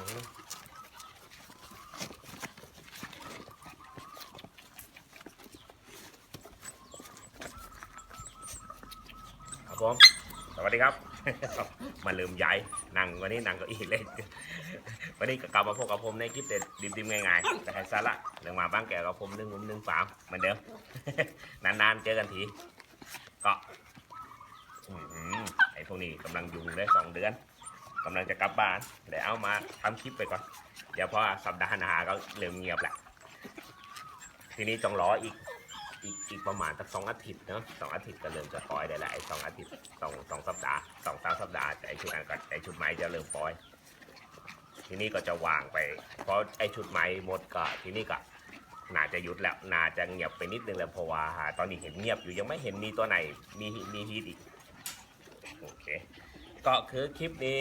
ครับผม สวัสดีครับ มาลืมย้ายนั่งวันนี้นั่งเก็อีเล็กวันนี้ก็กลับมาพบกับผมในคลิปเด็ดดิมๆง่ายๆแต่ให้สาระเรื่องมาบ้างแก่กับผมหนึ่งมุมหนึ่งฝามเหมือนเดิม นานๆเจอกันที ก็ไอ้พวกนี้กำลังยุ่งได้สองเดือน กำลังจะกลับบ้านเดี๋ยวเอามาทำคลิปไปก่อน เดี๋ยวพอสัปดาห์หน้าก็เริ่มเงียบแหละทีนี้ต้องรออีกอีกอีกประมาณสักสองอาทิตย์เนาะสองอาทิตย์ก็เริ่มจะปล่อยได้แหละไอ้สองอาทิตย์สองสองสัปดาห์สองสามสัปดาห์แต่ไอ้ชุดนั้นก็ไอ้ชุดใหม่จะเริ่มปล่อย ทีนี้ก็จะวางไปเพราะไอ้ชุดใหม่หมดก็ทีนี้ก็น่าจะหยุดแล้วน่าจะเงียบไปนิดนึงแล้วเพราะว่าตอนนี้เห็นเงียบอยู่ยังไม่เห็นมีตัวไหนมีมีฮีทอีกโอเคก็คือคลิปนี้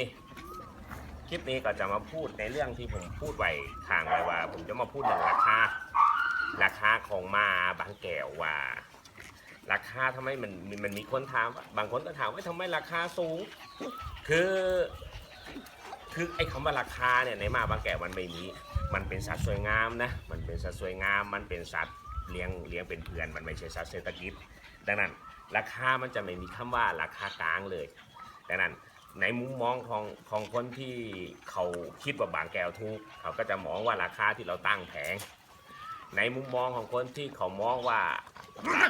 คลิปนี้ก็จะมาพูดในเรื่องที่ผมพูดไว้ทางไว้ว่า ผมจะมาพูดเรื่องราคา ราคาของมาบางแก้วว่า ราคาทำไมมันมันมีคนถามว่าบางคนก็ถามว่าทำไมราคาสูง คือ คือไอ้คำว่าราคาเนี่ยในมาบางแก้วมันไม่มี มันเป็นสัตว์สวยงามนะ มันเป็นสัตว์สวยงาม มันเป็นสัตว์เลี้ยงเลี้ยงเป็นเพื่อน มันไม่ใช่สัตว์เศรษฐกิจ ดังนั้น ราคามันจะไม่มีคำว่าราคากลางเลย ดังนั้น ในมุมมองของของคนที่เขาคิดว่าบางแก้วถูกเขาก็จะมองว่าราคาที่เราตั้งแพงในมุมมองของคนที่เขามองว่ารา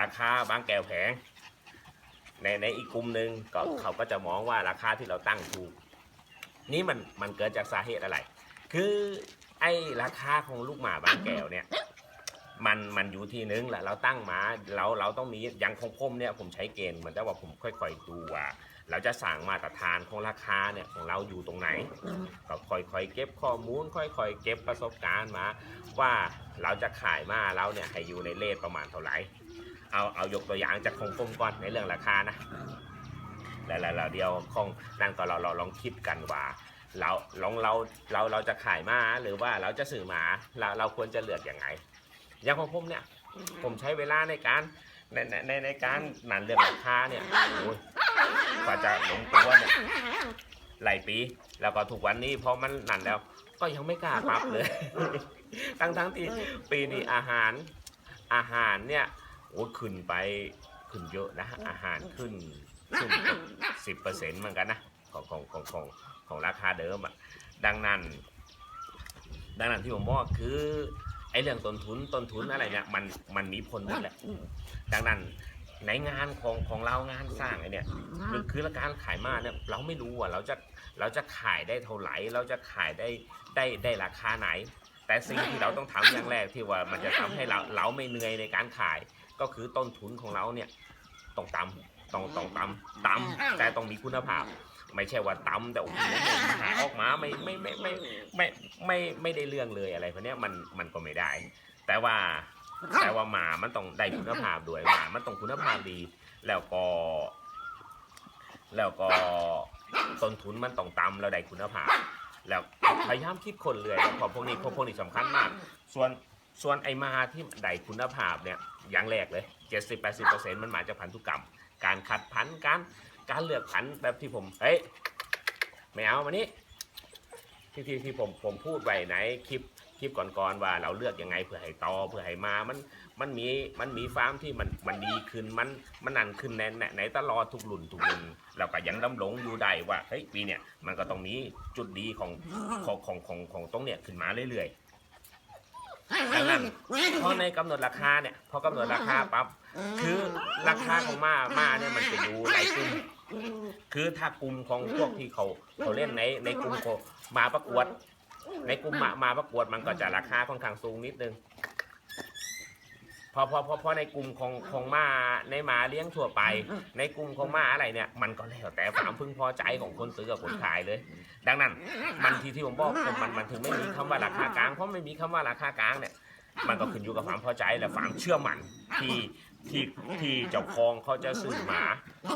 ราคาบางแก้วแพงในในอีกกลุ่มหนึ่งก็เขาก็จะมองว่าราคาที่เราตั้งถูก นี่มันมันเกิดจากสาเหตุอะไร คือไอ้ราคาของลูกหมาบางแก้วเนี่ยมันมันอยู่ที่นึงแหละเราตั้งมาเราเราต้องมีอย่างของผมเนี่ยผมใช้เกณฑ์เหมือนแต่ว่าผมค่อย ๆดูว่า เราจะสั่งมาตรฐานของราคาเนี่ยของเราอยู่ตรงไหนก็ค่อยๆเก็บข้อมูล ค่อยๆเก็บประสบการณ์มา ว่าเราจะขายมาเราเนี่ยให้อยู่ในเลทประมาณเท่าไหร่เอาเอายกตัวอย่างจากของผมก่อนในเรื่องราคานะแล้วแล้วแล้วเดียวของนั่นก็เราเราลองคิดกันว่าเราลองเราเราเราจะขายมาหรือว่าเราจะสื่อหมาเราเราควรจะเลือกอย่างไงอย่างของผมเนี่ยผมใช้เวลาในการ ในในในในการหนันเรื่องราคาเนี่ยโอ้ยกว่าจะลงตัวเนี่ยหลายปี แล้วก็ถูกวันนี้พอมันหนันแล้ว ก็ยังไม่กล้าปรับเลย ทั้งทั้งที่ปีนี้อาหารอาหารเนี่ยโอ้ยขึ้นไปขึ้นเยอะนะ อาหารขึ้นขึ้นสิบเปอร์เซ็นต์เหมือนกันนะของของของของของราคาเดิมอะดังนั้น ดังนั้นที่ผมบอกคือ ไอ้เรื่องต้นทุนต้นทุนอะไรเนี่ยมันมันมีผลหมดแหละดังนั้นในงานของของเรางานสร้างไอ้เนี่ยคือคือการขายมาเนี่ยเราไม่รู้ว่าเราจะเราจะขายได้เท่าไหร่เราจะขายได้ได้ได้ราคาไหน แต่สิ่งที่เราต้องทำอย่างแรกที่ว่ามันจะทำให้เราเราไม่เหนื่อยในการขาย ก็คือต้นทุนของเราเนี่ยต้องต่ำต้องต้องต่ำต่ำแต่ต้องมีคุณภาพ ไม่ใช่ว่าต่ำแต่โอ้โหหาออกมาไม่ไม่ไม่ไม่ไม่ไม่ไม่ได้เรื่องเลยอะไรพวกเนี้ยมันมันก็ไม่ได้ แต่ว่าแต่ว่าหมามันต้องได้คุณภาพด้วยหมามันต้องคุณภาพดี แล้วก็ แล้วก็ต้นทุนมันต้องต่ำแล้วได้คุณภาพ แล้วพยายามคิดคนเลยเพราะพวกนี้พวกพวกนี้สำคัญมาก ส่วนส่วนไอ้มาที่ได้คุณภาพเนี่ยอย่างแรกเลย 70-80%มันมาจากพันธุกรรม การขัดพันธุ์การ การเลือกพันธุ์แบบที่ผมเฮ้ยไม่เอามานี่ที่ที่ที่ผมผมพูดไว้ในคลิปคลิปก่อนๆว่าเราเลือกยังไงเพื่อให้ตอเพื่อให้มามันมันมีมันมีฟาร์มที่มันมันดีขึ้นมันมันนั่นขึ้นในในในตลอดทุกรุ่นทุกรุ่นเราก็ยังดำรงอยู่ได้ว่าเฮ้ยปีเนี่ยมันก็ต้องมีจุดดีของของของของของตรงเนี่ยขึ้นมาเรื่อยๆดังนั้นพอในกำหนดราคาเนี่ยพอกำหนดราคาปั๊บคือราคาของมามาเนี่ยมันจะอยู่หลายกลุ่ม คือถ้ากลุ่มของพวกที่เขาเขาเล่นในในกลุ่มของมาประกวด ในกลุ่มมามาประกวดมันก็จะราคาค่อนข้างสูงนิดนึงพอพอพอพอในกลุ่มของของมาในหมาเลี้ยงทั่วไป ในกลุ่มของมาอะไรเนี่ย มันก็แล้วแต่ความพึงพอใจของคนซื้อกับคนขายเลย ดังนั้น มันที่ที่ผมบอกมมันมันถึงไม่มีคำว่าราคากลางเพราะไม่มีคำว่าราคากลางเนี่ยมันก็ขึ้นอยู่กับความพอใจและความเชื่อมั่นที่ ที่ที่เจ้าของเขาจะซื้อหมา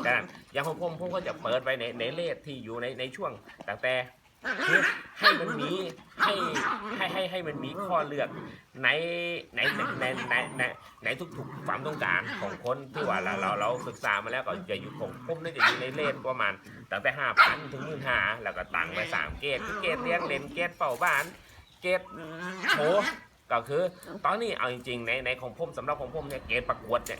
แต่อย่างของผมผมก็จะเปิดไว้ในในเลทที่อยู่ในในช่วงตั้งแต่ให้มันมีให้ให้ให้ให้มันมีข้อเลือกในในในในในในทุกๆความต้องการของคนที่ว่าเราเราเราศึกษามาแล้วก็จะอยู่ของผมน่าจะอยู่ในเลนประมาณตั้งแต่ห้าพันถึงหมื่นห้าแล้วก็ตั้งไปสามเกตเกตเลี้ยงเลนเกตเป่าบ้าน เกตโถ ก็คือ ตอนนี้เอาจริงๆในในของผมสำหรับของผมเนี่ยเกณฑ์ประกวดเนี่ย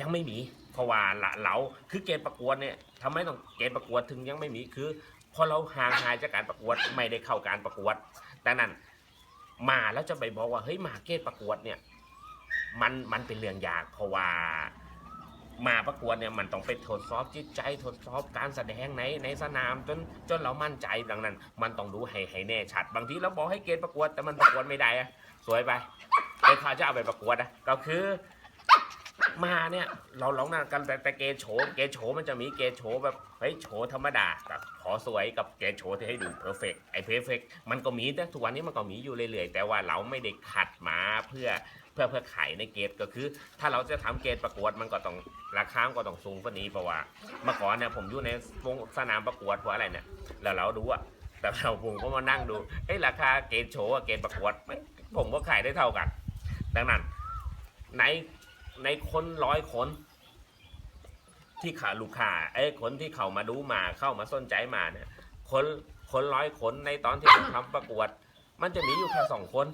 ยังไม่มี เพราะว่าละเราคือเกณฑ์ประกวดเนี่ยทำไมต้องเกณฑ์ประกวดถึงยังไม่มีคือพอเราห่างหายจากการประกวดไม่ได้เข้าการประกวดแต่นั้นมาแล้วจะไปบอกว่าเฮ้ยมาเกณฑ์ประกวดเนี่ยมันมันเป็นเรื่องยากเพราะว่า มาประกวดเนี่ยมันต้องไปทดสอบจิตใจทดสอบการแสดงในในสนามจนจนเรามั่นใจดังนั้น มันต้องรู้ให้ให้แน่ชัด บางทีเราบอกให้เกณฑ์ประกวดแต่มันประกวดไม่ได้อะสวยไปเลยเขาจะเอาไปประกวดอะก็คือมาเนี่ยเราลองนั่นกันแต่แต่เกโชว์เกโชว์มันจะมีเกโชว์แบบเฮ้ยโชว์ธรรมดากับขอสวยกับเกโชว์ที่ให้ดูเพอร์เฟกไอ้เพอร์เฟกมันก็มีแต่ทุกวันนี้มันก็มีอยู่เรื่อยๆแต่ว่าเราไม่ได้ขัดมาเพื่อ พื่อเพื่อขายในเกตก็คือ ถ้าเราจะทำเกตประกวดมันก็ต้องราคาก็ต้องสูงกว่านี้เพราะว่าเมื่อก่อนเนี่ยผมอยู่ในวงสนามประกวดเพราะอะไรเนี่ยแล้วเราดูอะแต่เราผมก็มานั่งดูเอ้ราคาเกตโชว์เกตประกวดผมก็ขายได้เท่ากัน ดังนั้นในในคนร้อยคน ที่ขาลูกค้าเอ้คนที่เขามาดูมาเข้ามาสนใจมาเนี่ยคนคนร้อยคนในตอนที่ผมทำประกวด มันจะมีอยู่แค่สองคน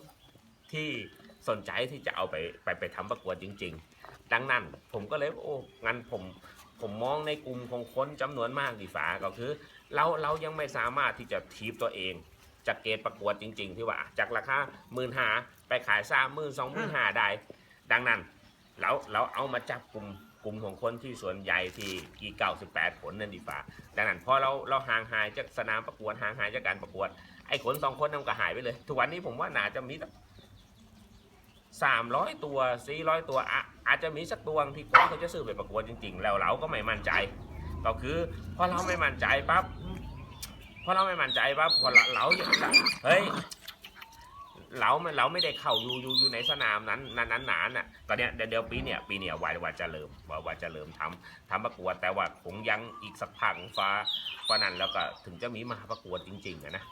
ที่ สนใจที่จะเอาไปไปไปทำประกวดจริง ๆ ดังนั้นผมก็เลยโอ้งั้นผมผมมองในกลุ่มของคนจำนวนมากดีฝาก็คือ เราเรายังไม่สามารถที่จะทีบตัวเองจากเกณฑ์ประกวดจริง ๆ ที่ว่า จากราคาหมื่นหาไปขายสามหมื่นสองหมื่นหาได้ ดังนั้นเราเราเอามาจับกลุ่มกลุ่มของคนที่ส่วนใหญ่ที่กี่เก้าสิบแปดผลนั่นดีฝ่าดังนั้นพอเราเราห่างหายจากสนามประกวดห่างหายจากการประกวดไอ้ขนสองคนนั่นก็หายไปเลย ทุกวันนี้ผมว่าน่าจะมี สามร้อยตัวสี่ร้อยตัวอะอาจจะมีสักตัวที่คนเขาจะซื้อไปประกวดจริง ๆ แล้วเราก็ไม่มั่นใจ ก็คือพอเราไม่มั่นใจปั๊บพอเราไม่มั่นใจปั๊บพอเราเราเฮ้ยเราเราไม่ได้เข้าอยู่อยู่อยู่ในสนามนั้นนั้นนั้นนานน่ะก็เนี้ยเดี๋ยวปีเนี้ยปีเนี้ยว่าว่าจะเริ่มว่าว่าจะเริ่มทำทำประกวด แต่ว่าคงยังอีกสักพักฟ้าฟ้านั้นแล้วก็ถึงจะมีมาประกวดจริงๆอะนะ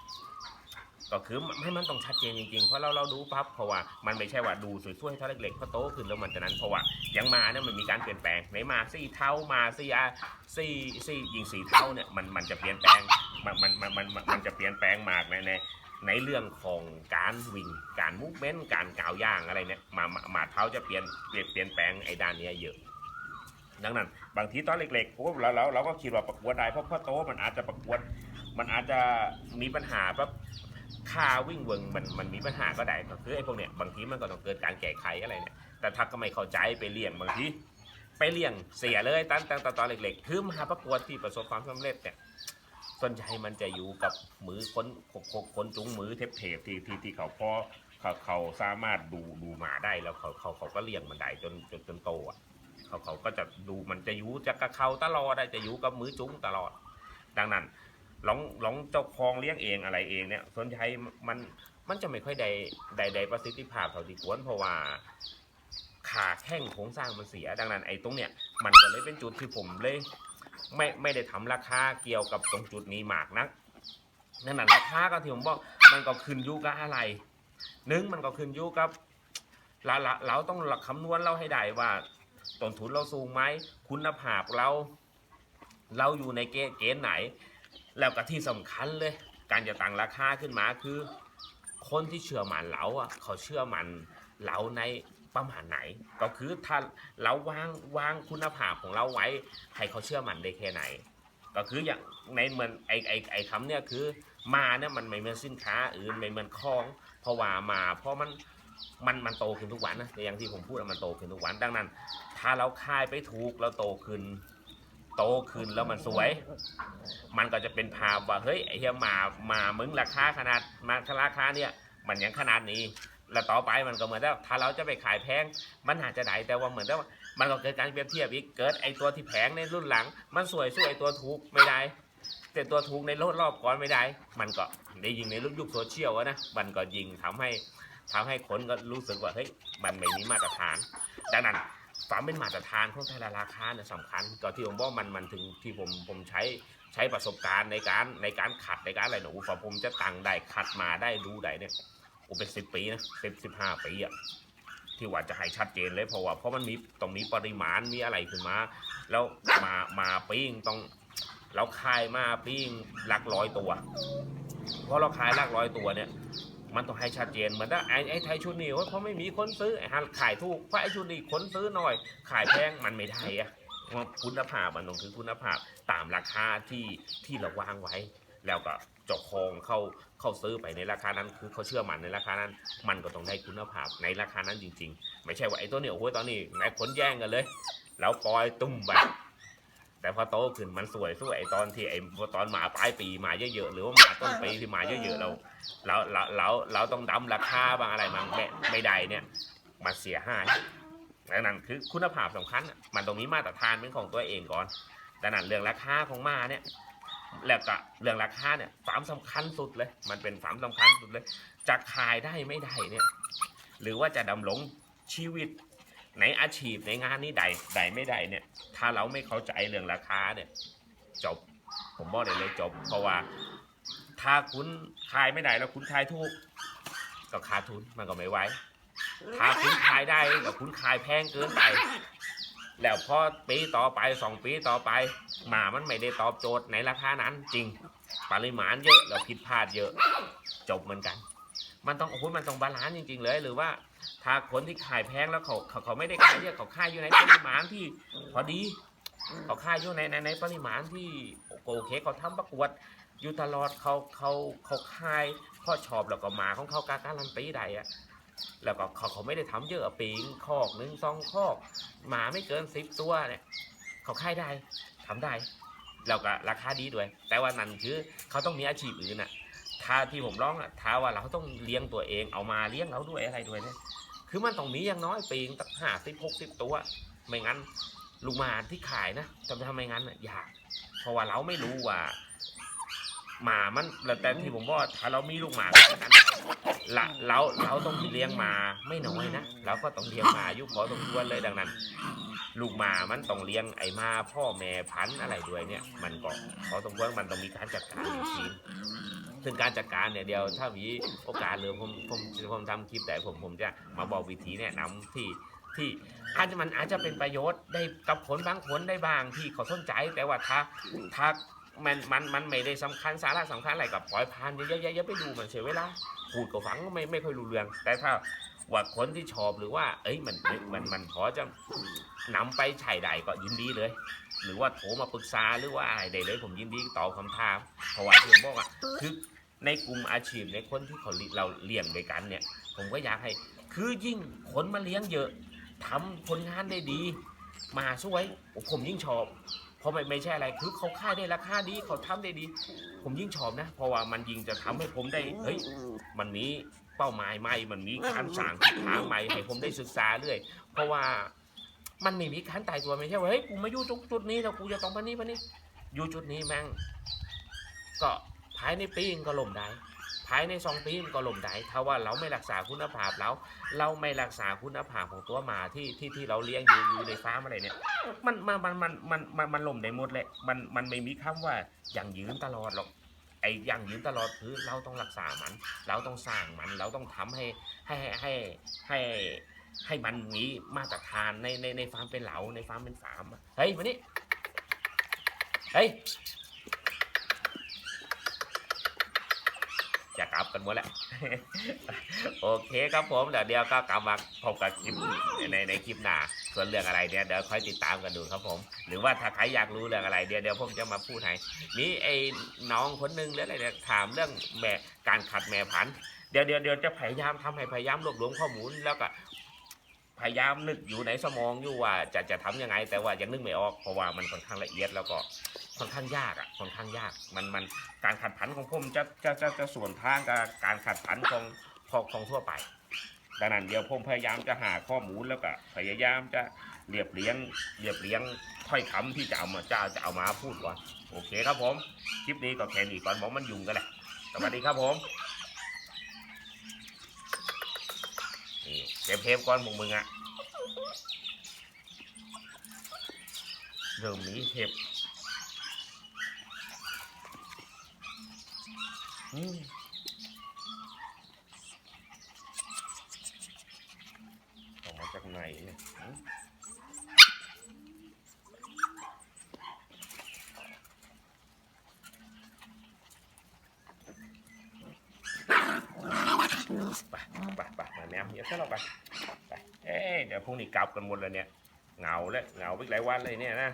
ก็คือให้มันต้องชัดเจนจริงๆ เพราะเราเราดูปั๊บเพราะว่ามันไม่ใช่ว่าดูสวยๆเท่าเล็กๆพอโตขึ้นแล้วมันจะนั้นเพราะว่ายังมาเนี่ยมันมีการเปลี่ยนแปลงไหนมาสี่เท่ามาสี่อาสี่สี่ยิงสี่เท่าเนี่ยมันมันจะเปลี่ยนแปลงมันมันมันมันมันจะเปลี่ยนแปลงมากในในในเรื่องของการวิ่งการมูฟเมนต์การกาวย่างอะไรเนี่ยมามามาเท้าจะเปลี่ยนเปลี่ยนเปลี่ยนแปลงไอ้ด้านเนี้ยเยอะดังนั้น บางทีตอนเล็กๆโอ้เราเราเราก็คิดว่าประกวดได้เพราะพ่อโตมันอาจจะประกวด มันอาจจะมีปัญหาแบบ ค่าวิ่งเวิงมันมันมีปัญหาก็ได้ก็คือไอ้พวกเนี้ยบางทีมันก็ต้องเกิดการแก้ไขอะไรเนี่ยแต่ถ้าก็ไม่เข้าใจไปเลี่ยงบางทีไปเลี่ยงเสียเลยตั้งแต่ตอนเล็กๆคือมาประกวดที่ประสบความสำเร็จเนี่ยส่วนใหญ่มันจะอยู่กับมือคนคนคนจุงมือเทปเทปที่ที่ที่เขาพอเขาเขาสามารถดูดูหมาได้แล้วเขาเขาเขาก็เลี้ยงมันได้จนจนจนโตอะเขาเขาก็จะดูมันจะอยู่จะกับเขาตลอดได้จะอยู่กับมือจุ้งตลอด ดังนั้น ลองลองเจ้าของเลี้ยงเองอะไรเองเนี่ยส่วนใหญ่มันมันจะไม่ค่อยได้ได้ได้ประสิทธิภาพเท่าที่ควรเพราะว่าขาแข้งโครงสร้างมันเสีย ดังนั้นไอ้ตรงเนี้ยมันก็เลยเป็นจุดที่ผมเลย ไม่ไม่ได้ทำราคาเกี่ยวกับตรงจุดนี้มากนักนั่นน่ะราคาก็ที่ผมบอกมันก็ขึ้นอยู่กับอะไรหนึ่งมันก็ขึ้นอยู่กับเราเราต้องหลักคำนวณเราให้ได้ว่าต้นทุนเราสูงไหมคุณภาพเรา เราอยู่ในเกณฑ์ไหน แล้วก็ที่สำคัญเลย การจะตั้งราคาขึ้นมาคือ คนที่เชื่อมันเราอะเขาเชื่อมันเราในประมาณไหน ก็คือถ้าเราวางวางคุณภาพของเราไว้ให้เขาเชื่อมันได้แค่ไหน ก็คืออย่างในเหมือนไอไอไอคำเนี่ยคือมาเนี่ยมันไม่เหมือนสินค้าอื่นไม่เหมือนของเพราะว่ามาเพราะมันมันมันโตขึ้นทุกวันนะอย่างที่ผมพูดมันโตขึ้นทุกวัน ดังนั้น ถ้าเราคายไปถูกแล้วโตขึ้น โตขึ้นแล้วมันสวย มันก็จะเป็นภาพว่าเฮ้ยไอเฮียมามามึงราคาขนาดมาราคาเนี่ย มันยังขนาดนี้ แล้วต่อไปมันก็เหมือนว่าถ้าเราจะไปขายแพง มันอาจจะได้แต่ว่าเหมือนว่ามันก็เกิดการเปรียบเทียบอีกเกิดไอตัวที่แพงในรุ่นหลัง มันสวยสู้ไอตัวถูกไม่ได้แต่ตัวถูกในรถรอบก่อนไม่ได้ มันก็ได้ยิงในยุคโซเชียลนะ มันก็ยิงทำให้ทำให้คนก็รู้สึกว่าเฮ้ย มันไม่มีมาตรฐาน ดังนั้น ความเป็นมาตรฐานของแต่ละราคาเนี่ยสำคัญก็ที่ผมบอกมันมันถึงที่ผมผมใช้ใช้ประสบการณ์ในการในการขัดในการอะไรหนูฝ่าผมจะตังได้ขัดมาได้ดูได้เนี่ยโอ้เป็นสิบปีนะสิบสิบห้าปีอะที่ว่าจะให้ชัดเจนเลยเพราะว่าเพราะมันมีต้องมีปริมาณมีอะไรขึ้นมา แล้วมามาปิ้งต้องเราขายมาปิ้งหลักร้อยตัวเพราะเราขายหลักร้อยตัวเนี่ย มันต้องให้ชัดเจนเหมือนถ้าไอ้ไอ้ไทยชุดนี้ว่าเพราะไม่มีคนซื้อขายถูกเพราะไอ้ชุดนี้คนซื้อหน่อย ขายแพงมันไม่ได้อะเพราะคุณภาพมันต้องคือคุณภาพตามราคาที่ที่เราวางไว้ แล้วก็เจ้าของเขาเข้าซื้อไปในราคานั้น คือเขาเชื่อมันในราคานั้น มันก็ต้องได้คุณภาพในราคานั้นจริง ๆ ไม่ใช่ว่าไอ้ตัวนี้โอ้โหตอนนี้นายคนแย่งกันเลย แล้วปล่อยตุ้มไป แต่พอโตขึ้นมันสวยสู้ไอตอนที่ไอ้ตอนหมาปลายปีหมาเยอะๆหรือว่าหมาต้นปีที่หมาเยอะๆเราเราเราเราเราต้องดำราคาบางอะไรบางไม่ไม่ได้เนี่ยมาเสียหายดังนั้นคือคุณภาพสำคัญ มันตรงนี้มาตรฐานเป็นของตัวเองก่อนดังนั้นเรื่องราคาของมาเนี่ยแล้วก็เรื่องราคาเนี่ยสามสำคัญสุดเลย มันเป็นสามสำคัญสุดเลย จะขายได้ไม่ได้เนี่ย หรือว่าจะดำรงชีวิต ในอาชีพในงานนี้ใดใดไม่ได้เนี่ย ถ้าเราไม่เข้าใจเรื่องราคาเนี่ย จบ ผมบอกเลยเลยจบ เพราะว่า ถ้าคุณขายไม่ได้แล้วคุณขายถูกก็ขาดทุนมันก็ไม่ไหวถ้าคุณขายได้แล้วคุณขายแพงเกินไป แล้วพอปีต่อไปสองปีต่อไป หมามันไม่ได้ตอบโจทย์ในราคานั้นจริง ปริมาณเยอะแล้วผิดพลาดเยอะ จบเหมือนกัน มันต้องโอ้โหมันต้องบาลานซ์จริง ๆ เลย หรือว่าถ้าคนที่ขายแพงแล้วเขาเขาเขาไม่ได้ขายเยอะเขาขายอยู่ในปริมาณที่พอดี เขาขายอยู่ในในในปริมาณที่โอเคเขาทำประกวดอยู่ตลอดเขาเขาเขาขายข้อชอบแล้วก็มาของเขาการการันตีได้อะแล้วก็เขาเขาไม่ได้ทำเยอะปีงคอกหนึ่งสองคอก หมาไม่เกินสิบตัวเนี่ยเขาขายได้ทำได้แล้วก็ราคาดีด้วย แต่ว่านั่นคือเขาต้องมีอาชีพอื่นน่ะ ท้าที่ผมร้องอะท้าว่าเราต้องเลี้ยงตัวเองเอามาเลี้ยงเราด้วยอะไรด้วยเนี่ยคือมันต้องมีอย่างน้อยปีงตั้งห้าสิบหกสิบตัวไม่งั้นลูกมาที่ขายนะจะทำไม่งั้นอะยากเพราะว่าเราไม่รู้ว่า หมามันแต่ที่ผมบอกถ้าเรามีลูกหมาขนาดไหนละเราเราต้องเลี้ยงหมาไม่น้อยนะเราก็ต้องเลี้ยงหมาอายุพอสมควรเลยดังนั้น ลูกหมามันต้องเลี้ยงไอ้มาพ่อแม่พันธุ์อะไรด้วยเนี่ย มันก็พอสมควรมันต้องมีการจัดการจริงๆซึ่งการจัดการเนี่ยเดียวถ้ามีโอกาสหรือผมผมผมทำคลิปแต่ผมผมจะมาบอกวิธีแนะนำที่ที่อาจจะมันอาจจะเป็นประโยชน์ได้กับคนบางคนได้บางที่เขาสนใจแต่ว่าถ้าถ้า มันมันมันไม่ได้สำคัญสาระสำคัญอะไรกับปล่อยผ่านเยอะๆอย่าไปดูมันเสียเวลาพูดก็ฟังก็ไม่ไม่ค่อยรู้เรื่อง แต่ถ้าว่าคนที่ชอบหรือว่า เอ้ยมันมันมันพอจะนำไปใช้ได้ก็ยินดีเลย หรือว่าโทรมาปรึกษาหรือว่าอะไรได้เลยผมยินดีตอบคำถามเพราะว่าที่ผมบอกอะคือในกลุ่มอาชีพในคนที่เขาเราเลี้ยงด้วยกันเนี่ย ผมก็อยากให้ คือยิ่งคนมาเลี้ยงเยอะทำผลงานได้ดี มาสวยโอ้ผมยิ่งชอบ เพราะไม่ไม่ใช่อะไรคือเขาค่ายได้ราคาดีเขาทำได้ดี ผมยิ่งชอบนะ เพราะว่ามันยิ่งจะทำให้ผมได้เฮ้ยมันมีเป้าหมายใหม่ มันมีการสั่งทิศทางใหม่ให้ผมได้ศึกษาเรื่อย เพราะว่ามันไม่มีการตายตัวไม่ใช่ว่าเฮ้ยกูมาอยู่ตรงจุดนี้แล้วกูจะต้องพันนี้พันนี้อยู่จุดนี้แม่งก็ภายในปีมันก็ล่มได้ ภายในสองปีมันก็ล่มได้ถ้าว่าเราไม่รักษาคุณภาพเราเราไม่รักษาคุณภาพของตัวหมาที่ที่ที่เราเลี้ยงอยู่อยู่ในฟาร์มอะไรเนี่ย มันมันมันมันมันมันมันล่มได้หมดเลยมันมันไม่มีคำว่าอย่างยืนตลอดหรอกไอ้อย่างยืนตลอดคือเราต้องรักษามัน เราต้องสร้างมันเราต้องทำให้ให้ให้ให้ให้มันมีมาตรฐานในในในฟาร์มเป็นเหลาในฟาร์มเป็นฟาร์มเฮ้ยมานี่เฮ้ยจะ กันหมดแล้ว โอเคครับผมเดี๋ยวเดียวก็กลับมาพบกับคลิปในในคลิปหน้าส่วนเรื่องอะไรเนี่ยเดี๋ยวค่อยติดตามกันดูครับผม หรือว่าถ้าใครอยากรู้เรื่องอะไรเดี๋ยวเดี๋ยวผมจะมาพูดให้มีไอ้น้องคนหนึงหรืออะไรเนี่ยถามเรื่องแม่การขัดแม่พันธุ์เดี๋ยวเดี๋ยวเดี๋ยวจะพยายามทำให้พยายามรวบรวมข้อมูลแล้วก็พยายามนึกอยู่ในสมองอยู่ว่าจะจะทำยังไง แต่ว่ายังนึกไม่ออกเพราะว่ามันค่อนข้างละเอียดแล้วก็ ค่อนข้างยากอะค่อนข้างยาก มันมันการขัดพันของผมจะจะจะจะส่วนทางกับการขัดพันของของของทั่วไปดังนั้นเดี๋ยวผมพยายามจะหาข้อมูลแล้วก็พยายามจะเรียบเรียงเรียบเรียงถ้อยคำที่จะเอามาจะจะเอามาพูดวะโอเคครับผมคลิปนี้ก็แค่นี้ก่อนบอกมันยุ่งกันแหละสวัสดีครับผมนี่เก็บเทปก่อนพวกมึงอะเริ่มหนีเทป ออกมาจากไหนเนี่ยไปไปไปมาแมวเดี๋ยวเข้าเราไป ไป เอ้ยเดี๋ยวพรุ่งนี้กลับกันหมดเลยเนี่ย เหงาแล้ว เหงาไปหลายวันเลยเนี่ยนะ